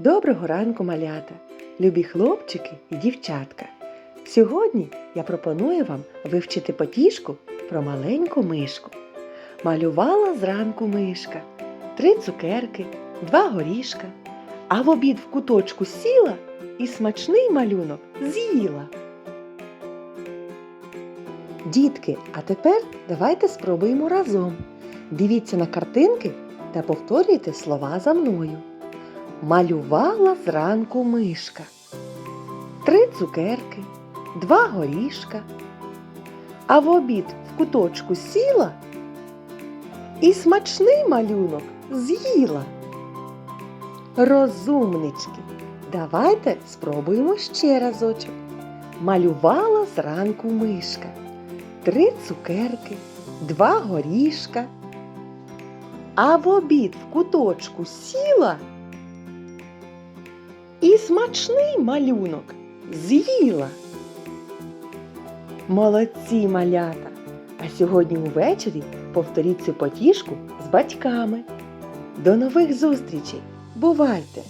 Доброго ранку, малята, любі хлопчики і дівчатка. Сьогодні я пропоную вам вивчити потішку про маленьку мишку. Малювала зранку мишка, три цукерки, два горішка, а в обід в куточку сіла і смачний малюнок з'їла. Дітки, а тепер давайте спробуємо разом. Дивіться на картинки та повторюйте слова за мною. Малювала зранку мишка. Три цукерки, два горішка. А в обід в куточку сіла і смачний малюнок з'їла. Розумнички, давайте спробуємо ще разочок. Малювала зранку мишка. Три цукерки, два горішка. А в обід в куточку сіла і смачний малюнок з'їла. Молодці малята! А сьогодні увечері повторіть цю потішку з батьками. До нових зустрічей! Бувайте!